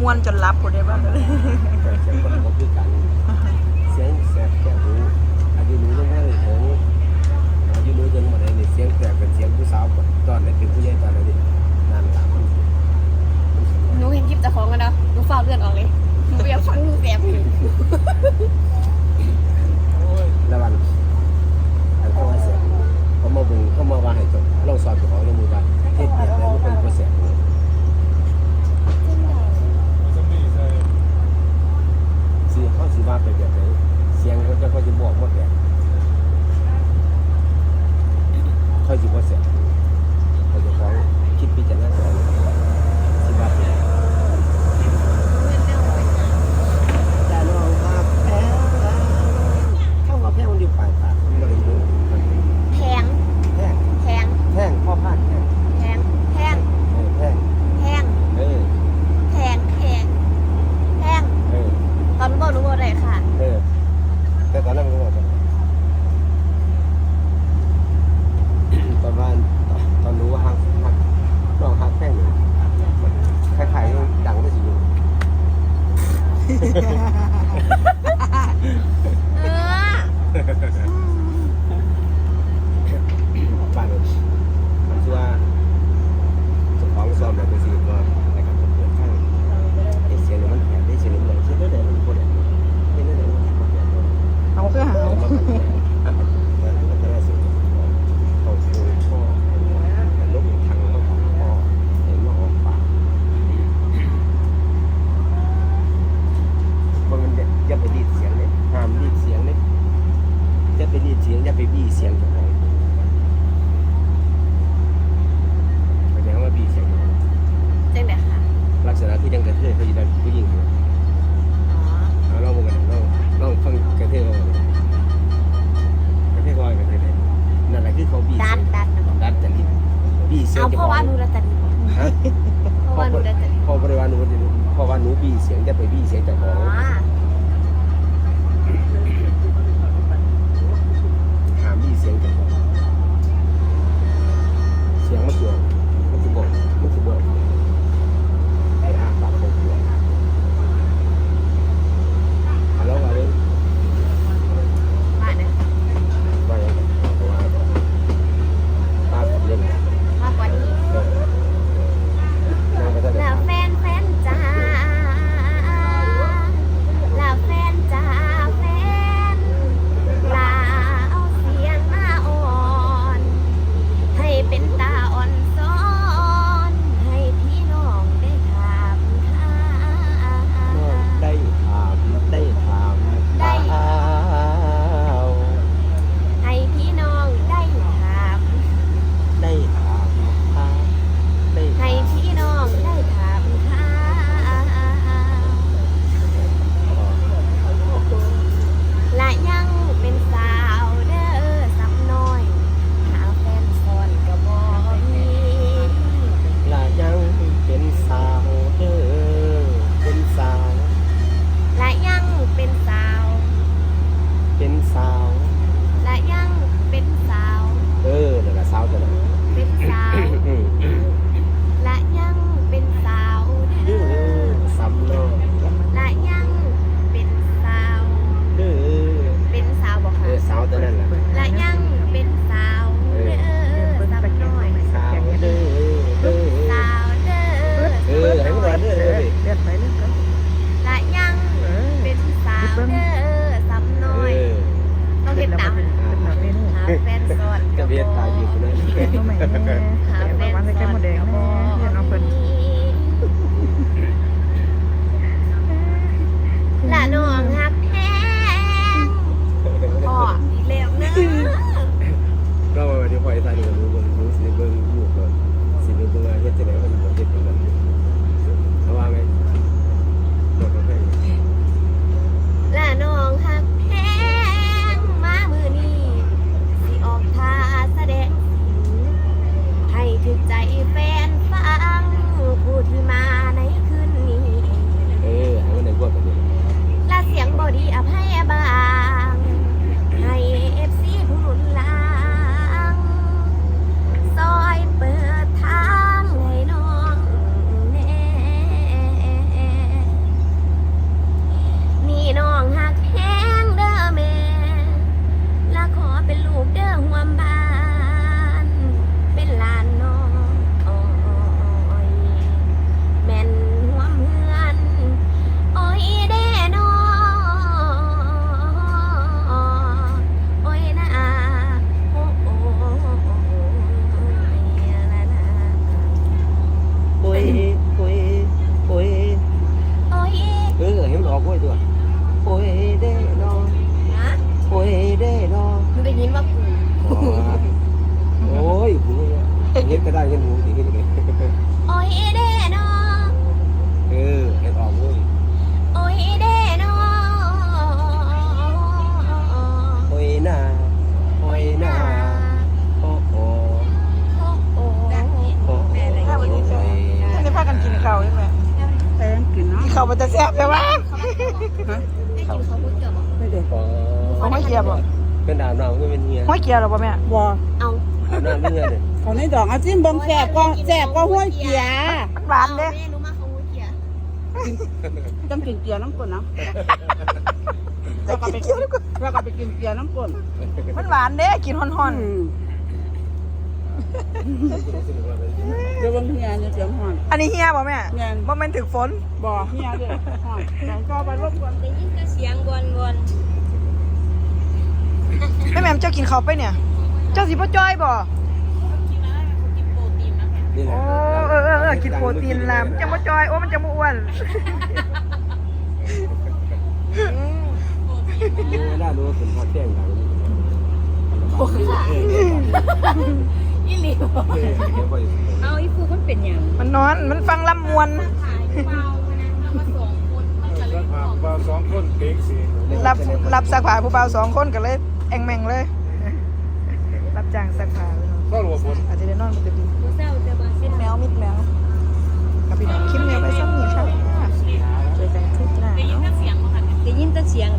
ม้วนจนรับคนได้บ้างเลย เวียนตายอยู่เลย แกงหน่อไม้แม่ขาแม่นสอนแล้วก็ น้องเพิ่น ข้าวใช่ไหมแต่ยังกินเนาะกินข้าวมันจะแซ่บใช่ไหมฮะได้กินเขาพูดเกี่ยวบอกไม่ได้พอเอาห้อยเกียร์บ่เป็นดาวน้ำก็เป็นเฮียห้อยเกียร์หรอป่ะแม่บ่เอาอาบน้ำเฮียเนี่ยเขาในดอกอาจิ้มเบิ่งแซ่บก็แซ่บก็ห้วยเกียมันหวานเด้แม่รู้มาเขาพูดเกี่ยวต้องกินเกียน้ำก้นนะแต่แล้วก็กิไปนเกี๊ยวดีกว่าแล้วก็ไปกินเกียน้ำก้นมันหวานเด้กินห่อนอืม เดี๋ยวเบางเฮียเนี่ยเสียงห่อนๆอันนี้เฮียบ่แม่แม่นบ่แม่นถึกฝนบ่เฮียเด้อห่อนแต่ก็ไปรบกวนได้ยินแต่เสียงวนวนแม่แม่มเจ้ากินข้าวไปเนี่ย เจ้าสิบ่จ้อยบ่นี่แหโอ้ละเออเออเออกินโปรตีนลามนจะบ่จ้อยโอ้มันจะบ่อ้วนเวลาดูเป็นพอแจ้งกันยี่ หลีบอกเอาอีฟูมันเป็นอย่างมันนอน มันฟังลำมวนถ่ายเบาขนาดนั้นมาสองคนมันจะเล่นของบางสองคนเก่งสิรับรับสักผ้าผู้บ่าวสองคนก็เลยแองแมงเลย รับจ้างสักผ้าพี่น้องก็รัวฝนอาจจะได้นอนบ่เต็มที่ผู้เศร้าจะมามิดแมวมิดแมวกับพี่น้องคลิปแมวไปซ้ำนี่ครับเจอกันคลิปหน้าได้ยินเนาะ แต่เสียงได้ยินแต่เสียง